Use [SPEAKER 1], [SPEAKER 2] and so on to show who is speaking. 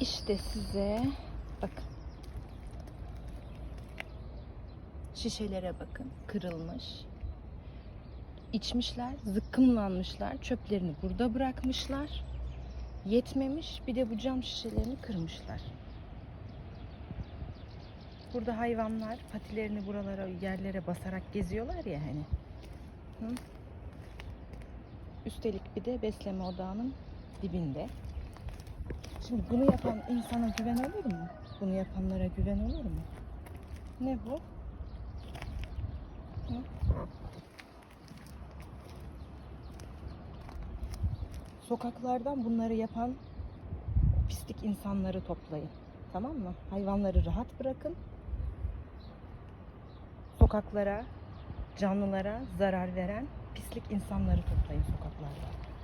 [SPEAKER 1] İşte size bakın. Şişelere bakın. Kırılmış. İçmişler, zıkkımlanmışlar. Çöplerini burada bırakmışlar. Yetmemiş. Bir de bu cam şişelerini kırmışlar. Burada hayvanlar patilerini buralara, yerlere basarak geziyorlar ya hani. Hı? Üstelik bir de besleme odağının dibinde. Şimdi bunu yapan insana güven olur mu? Bunu yapanlara güven olur mu? Ne bu? Hı? Sokaklardan bunları yapan pislik insanları toplayın. Tamam mı? Hayvanları rahat bırakın. Sokaklara, canlılara zarar veren pislik insanları toplayın sokaklardan.